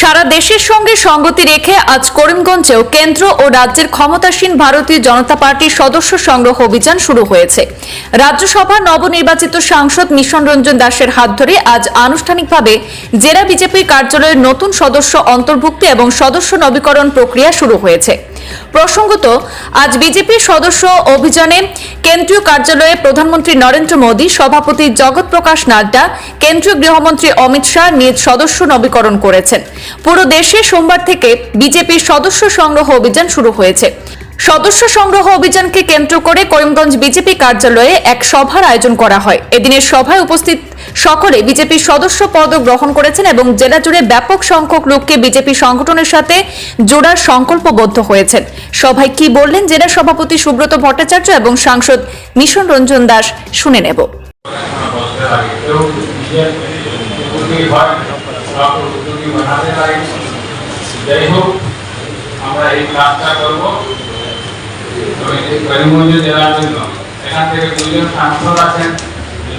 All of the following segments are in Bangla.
সারা দেশের সঙ্গে সঙ্গতি রেখে আজ করিমগঞ্জেও কেন্দ্র ও রাজ্যের ক্ষমতাসীন ভারতীয় জনতা পার্টির সদস্য সংগ্রহ অভিযান শুরু হয়েছে। রাজ্যসভার নবনির্বাচিত সাংসদ মিশন রঞ্জন দাসের হাত ধরে আজ আনুষ্ঠানিকভাবে জেলা বিজেপির কার্যালয়ের নতুন সদস্য অন্তর্ভুক্তি এবং সদস্য নবীকরণ প্রক্রিয়া শুরু হয়েছে। প্রসঙ্গত, আজ বিজেপির সদস্য অভিযানে কেন্দ্রীয় কার্যালয়ে প্রধানমন্ত্রী নরেন্দ্র মোদী, সভাপতি জগৎ প্রকাশ নাড্ডা, কেন্দ্রীয় গৃহমন্ত্রী অমিত শাহ নিজ সদস্য নবীকরণ করেছেন। পুরো দেশে সোমবার থেকে বিজেপির সদস্য সংগ্রহ অভিযান শুরু হয়েছে। সদস্য সংগ্রহ অভিযানকে কেন্দ্র করে করিমগঞ্জ বিজেপি কার্যালয়ে এক সভার আয়োজন করা হয়। এদিনের সভায় উপস্থিত সকলে বিজেপির সদস্য পদ গ্রহণ করেছেন এবং জেলা জুড়ে ব্যাপক সংখ্যক লোককে বিজেপি সংগঠনের সাথে জোড়ার সংকল্পবদ্ধ হয়েছেন। সভায় কি বললেন জেলা সভাপতি সুব্রত ভট্টাচার্য এবং সাংসদ মিশন রঞ্জন দাস শুনে নেব। আমরা এই কাজটা করব করিমগঞ্জ জেলার জন্য এখান থেকে দুজন সাংসদ আছেন।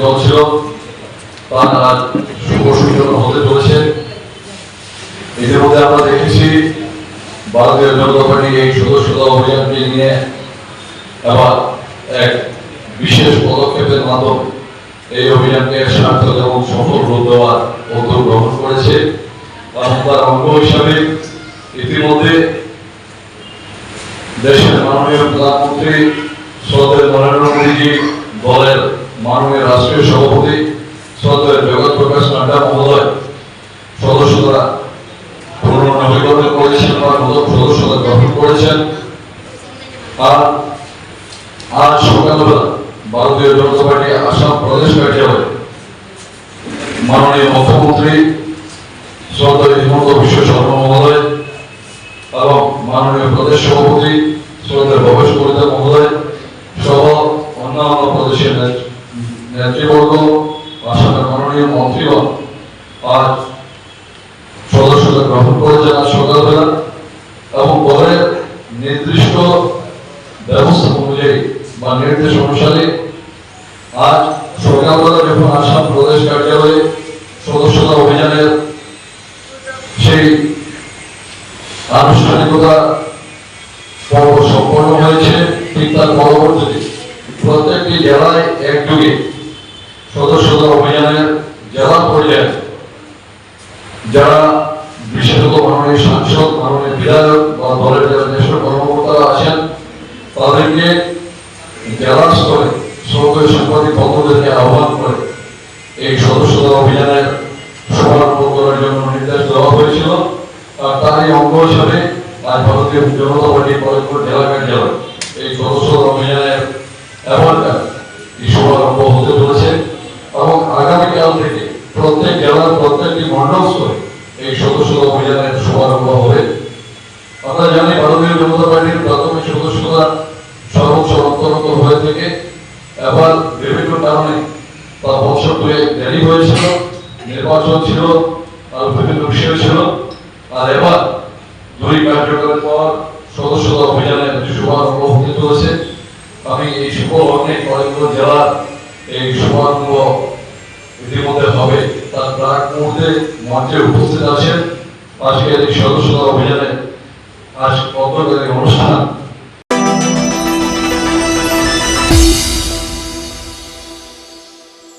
চলছিল। চলেছে। ইতিমধ্যে আমরা দেখেছি, ভারতীয় জনতা এই সদস্যতা অভিযানকে নিয়ে এবার এক বিশেষ পদক্ষেপের মাধ্যমে এই অভিযানকে সার্থক এবং সফল রূপ দেওয়ার উদ্যোগ গ্রহণ করেছে। তার অঙ্গ হিসাবে ইতিমধ্যে দেশের মাননীয় প্রধানমন্ত্রী শ্রদ্ধেয় নরেন্দ্র মোদীজি দলের মাননীয় রাষ্ট্রীয় সভাপতি শ্রদ্ধেয় জগৎ প্রকাশ নাড্ডা মহোদয় সদস্যতা পুনর্নবীকরণ করেছেন বা নতুন সদস্যতা গ্রহণ করেছেন। আর আজ সকালবেলা ভারতীয় জনতা পার্টি আসাম প্রদেশ কার্যালয়ে মাননীয় মুখ্যমন্ত্রী শ্রদ্ধেয় হিমন্ত বিশ্ব শর্মা মহোদয় এবং মাননীয় প্রদেশ সভাপতি গ্রহণ করেছেন আজ সকালবেলা এবং নির্দিষ্ট ব্যবস্থা অনুযায়ী বা নির্দেশ অনুসারে আজ সকালবেলা যখন আসাম প্রদেশ কার্যালয়ে সদস্যতা অভিযানের সেই আনুষ্ঠানিকতা পর্ব সম্পন্ন হয়েছে, ঠিক তার পরবর্তীতে প্রত্যেকটি জেলায় একযোগে সদস্যতা অভিযানের জেলা পর্যায়ে যারা মাননীয় সাংসদ, মাননীয় বিধায়ক বা দলের যারা জ্যেষ্ঠ কর্মকর্তারা আছেন, তাদেরকে জেলা স্তরে সরকারি সাংবাদিক বন্ধুদেরকে আহ্বান করে এই সদস্যতা অভিযানের শুভারম্ভ করার জন্য নির্দেশ দেওয়া হয়েছিল। আর তারই অঙ্গ হিসাবে আজ ভারতীয় জনতা পার্টি কলেজপুর জেলা কার্যালয় এই সদস্যতা অভিযানের এবারকার এই শুভারম্ভ হতে চলেছে। এবং আগামীকাল থেকে প্রত্যেক জেলার প্রত্যেকটি মন্ডল স্তরে এই সদস্যতা অভিযানের শুভারম্ভ হবে। আমরা জানি ভারতীয় জনতা পার্টির প্রাথমিক সদস্যতা সর্বোচ্চ অন্তর্গত হয়ে থেকে। এবার বিভিন্ন কারণে তার বছর দুয়ে দেরি হয়েছিল, নির্বাচন ছিল, আর বিভিন্ন বিষয় ছিল। আর এবার দুই কার্যকরের পর সদস্যতা অভিযানের শুভারম্ভ হতে চলেছে। আমি এই শুভ অনেক করিমগঞ্জ জেলার এই শুভারম্ভ ইতিমধ্যে হবে। তার প্রাক মুহূর্তে মঞ্চে উপস্থিত আছেন আজকের এই সদস্যতা অভিযানে আজ কত অনুষ্ঠান।